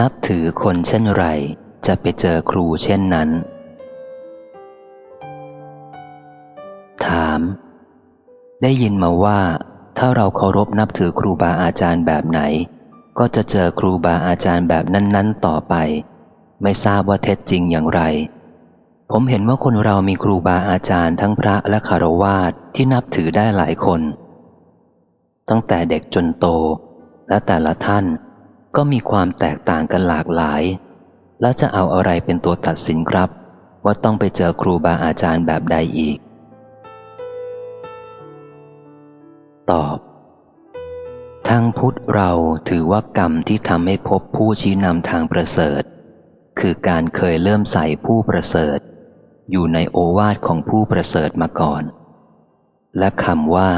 นับถือคนเช่นไรจะไปเจอครูเช่นนั้น ถาม ได้ยินมาว่า ถ้าเราเคารพนับถือครูบาอาจารย์แบบไหน ก็จะเจอครูบาอาจารย์แบบนั้น ๆ ต่อไป ไม่ทราบว่าเท็จจริงอย่างไร ผมเห็นว่าคนเรามีครูบาอาจารย์ทั้งพระและคารวาสที่นับถือได้หลายคน ตั้งแต่เด็กจนโตและแต่ละท่าน ก็มีความแตกต่างกันหลากหลาย แล้วจะเอาอะไรเป็นตัวตัดสินครับ ว่าต้องไปเจอครูบาอาจารย์แบบใดอีก ตอบ ทางพุทธเราถือว่ากรรมที่ทำให้พบผู้ชี้นำทางประเสริฐ คือการเคยเริ่มใส่ผู้ประเสริฐ อยู่ในโอวาทของผู้ประเสริฐมาก่อน และคำว่า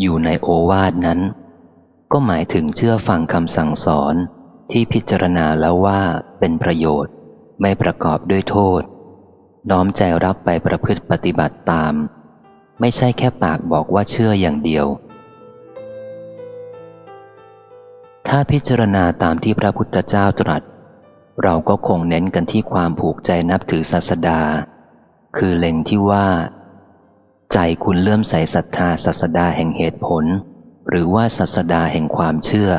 อยู่ในโอวาทนั้น ก็หมายถึงเชื่อฟังคำสั่งสอนที่พิจารณาแล้วว่าเป็นประโยชน์ไม่ประกอบด้วยโทษ น้อมใจรับไปประพฤติปฏิบัติตาม ไม่ใช่แค่ปากบอกว่าเชื่ออย่างเดียว ถ้าพิจารณาตามที่พระพุทธเจ้าตรัส เราก็คงเน้นกันที่ความผูกใจนับถือศาสดา คือเล็งที่ว่า ใจคุณเลื่อมใสศรัทธาศาสดาแห่งเหตุผล หรือว่าศาสดาแห่งความเชื่อ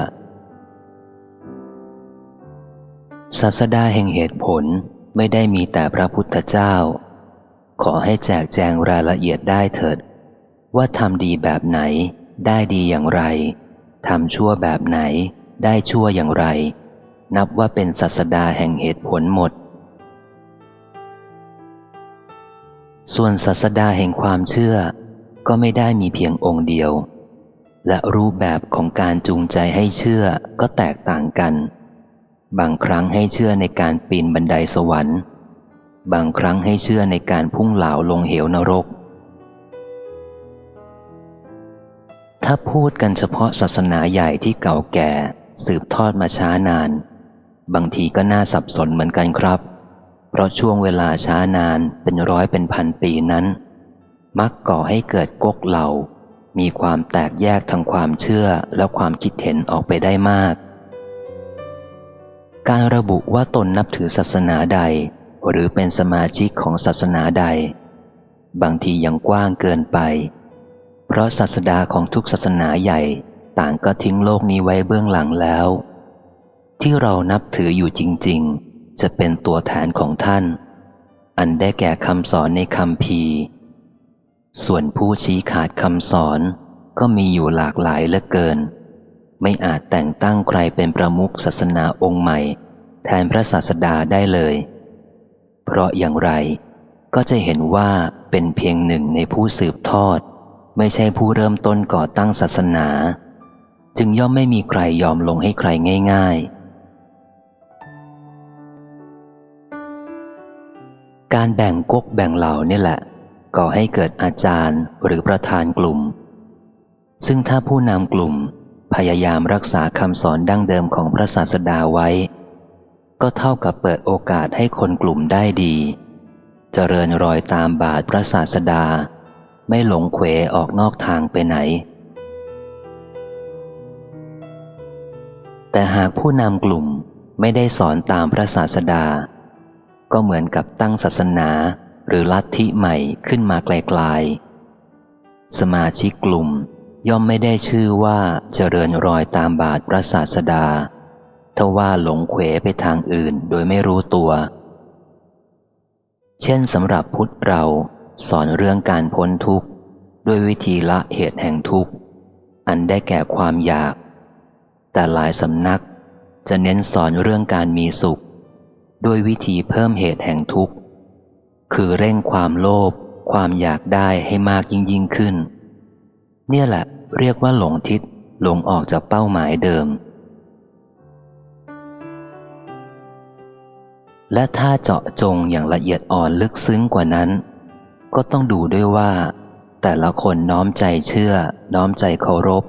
ศาสดาแห่งเหตุผลไม่ได้มีแต่พระพุทธเจ้า ขอให้แจกแจงรายละเอียดได้เถิด ว่าทำดีแบบไหนได้ดีอย่างไรทำชั่วแบบไหนได้ชั่วอย่างไร นับว่าเป็นศาสดาแห่งเหตุผลหมด ส่วนศาสดาแห่งความเชื่อ ก็ไม่ได้มีเพียงองค์เดียว และรูปแบบของการจูงใจให้เชื่อก็แตกต่างกัน บางครั้งให้เชื่อในการปีนบันไดสวรรค์ บางครั้งให้เชื่อในการพุ่งเหลาลงเหวนรก ถ้าพูดกันเฉพาะศาสนาใหญ่ที่เก่าแก่ สืบทอดมาช้านาน บางทีก็น่าสับสนเหมือนกันครับ เพราะช่วงเวลาช้านานเป็นร้อยเป็นพันปีนั้น มักก่อให้เกิดกกเหล่า มีความแตกแยกทางความเชื่อและความคิดเห็นออกไปได้มาก การระบุว่าตนนับถือศาสนาใด หรือเป็นสมาชิกของศาสนาใด บางทียังกว้างเกินไป เพราะศาสดาของทุกศาสนาใหญ่ต่างก็ทิ้งโลกนี้ไว้เบื้องหลังแล้ว ที่เรานับถืออยู่จริง ๆ จะเป็นตัวแทนของท่าน อันได้แก่คำสอนในคำพี ส่วนผู้ชี้ขาดคำสอนก็มีอยู่หลากหลายเหลือเกิน ไม่อาจแต่งตั้งใครเป็นประมุขศาสนาองค์ใหม่ แทนพระศาสดาได้เลย เพราะอย่างไรก็จะเห็นว่าเป็นเพียงหนึ่งในผู้สืบทอด ไม่ใช่ผู้เริ่มต้นก่อตั้งศาสนา จึงย่อมไม่มีใครยอมลงให้ใครง่าย ๆ การแบ่งกกแบ่งเหล่านี่แหละ ก่อให้เกิดอาจารย์หรือประธานกลุ่ม ซึ่งถ้าผู้นำกลุ่มพยายามรักษาคำสอนดั้งเดิมของพระศาสดาไว้ ก็เท่ากับเปิดโอกาสให้คนกลุ่มได้ดีเจริญรอยตามบาทพระศาสดา ไม่หลงเขวออกนอกทางไปไหน แต่หากผู้นำกลุ่มไม่ได้สอนตามพระศาสดา ก็เหมือนกับตั้งศาสนา หรือลัทธิใหม่ขึ้นมาไกลๆ สมาชิกกลุ่มย่อมไม่ได้ชื่อว่าเจริญรอยตามบาทพระศาสดาทว่าหลงเขวไปทางอื่นโดยไม่รู้ตัว เช่นสำหรับพุทธเราสอนเรื่องการพ้นทุกข์ ด้วยวิธีละเหตุแห่งทุกข์ อันได้แก่ความอยาก แต่หลายสำนักจะเน้นสอนเรื่องการมีสุข ด้วยวิธีเพิ่มเหตุแห่งทุกข์ คือเร่งความโลภความอยากได้ให้มากยิ่งยิ่งขึ้น เนี่ยแหละเรียกว่าหลงทิศหลงออกจากเป้าหมายเดิม และถ้าเจาะจงอย่างละเอียดอ่อนลึกซึ้งกว่านั้น ก็ต้องดูด้วยว่า แต่ละคนน้อมใจเชื่อ น้อมใจเคารพ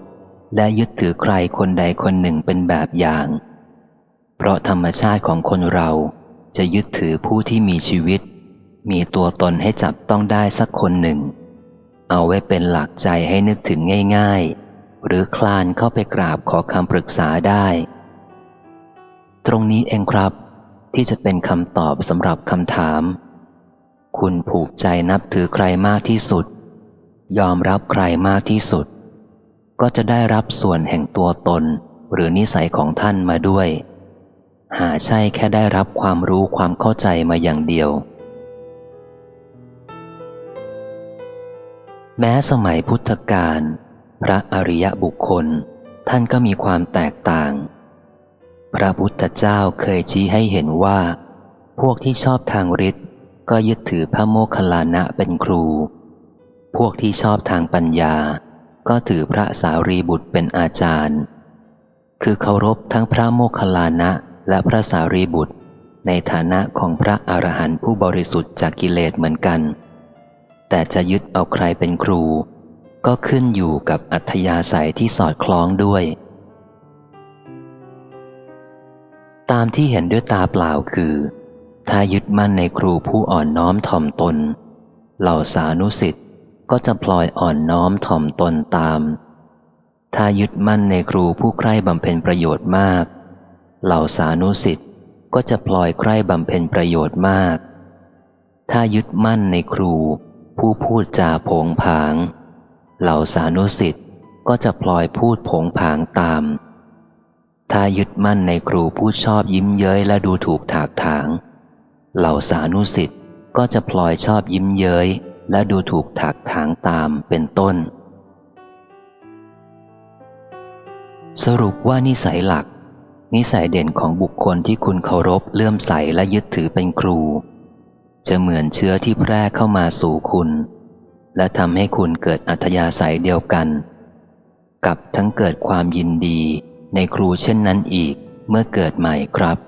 และยึดถือใครคนใดคนหนึ่งเป็นแบบอย่าง เพราะธรรมชาติของคนเราจะยึดถือผู้ที่มีชีวิต มีตัวตนให้จับต้องได้สักคนหนึ่ง เอาไว้เป็นหลักใจให้นึกถึงง่าย ๆ หรือคลานเข้าไปกราบขอคำปรึกษาได้ ตรงนี้เองครับ ที่จะเป็นคำตอบสำหรับคำถาม คุณผูกใจนับถือใครมากที่สุด ยอมรับใครมากที่สุด ก็จะได้รับส่วนแห่งตัวตนหรือนิสัยของท่านมาด้วย หาใช่แค่ได้รับความรู้ความเข้าใจมาอย่างเดียว แม้สมัยพุทธกาลพระอริยบุคคล ท่านก็มีความแตกต่าง พระพุทธเจ้าเคยชี้ให้เห็นว่า พวกที่ชอบทางฤทธิ์ก็ยึดถือพระโมคคัลลานะเป็นครู พวกที่ชอบทางปัญญา ก็ถือพระสารีบุตรเป็นอาจารย์ คือเคารพทั้งพระโมคคัลลานะและพระสารีบุตร ในฐานะของพระอรหันต์ผู้บริสุทธิ์จากกิเลสเหมือนกัน แต่จะยึดเอาใครเป็นครู ก็ขึ้นอยู่กับอัธยาศัยที่สอดคล้องด้วย ตามที่เห็นด้วยตาเปล่าคือ ถ้ายึดมั่นในครูผู้อ่อนน้อมถ่อมตน เหล่าสานุสิทธ์ก็จะพลอยอ่อนน้อมถ่อมตนตาม ถ้ายึดมั่นในครูผู้ใคร่บำเพ็ญประโยชน์มาก เหล่าสานุสิทธ์ก็จะพลอยใคร่บำเพ็ญประโยชน์มาก ถ้ายึดมั่นในครู ผู้พูดจาผงผาง เหล่าสานุสิทธ์ก็จะพลอยพูดผงผางตาม ถ้ายึดมั่นในครูผู้ชอบยิ้มเย้ยและดูถูกถากถาง เหล่าสานุสิทธ์ก็จะพลอยชอบยิ้มเย้ยและดูถูกถากถางตามเป็นต้น สรุปว่านิสัยหลัก นิสัยเด่นของบุคคลที่คุณเคารพเลื่อมใสและยึดถือเป็นครู จะเหมือนเชื้อที่แพร่เข้ามาสู่คุณ และทำให้คุณเกิดอัธยาศัยเดียวกัน กับทั้งเกิดความยินดีในครูเช่นนั้นอีกเมื่อเกิดใหม่ครับ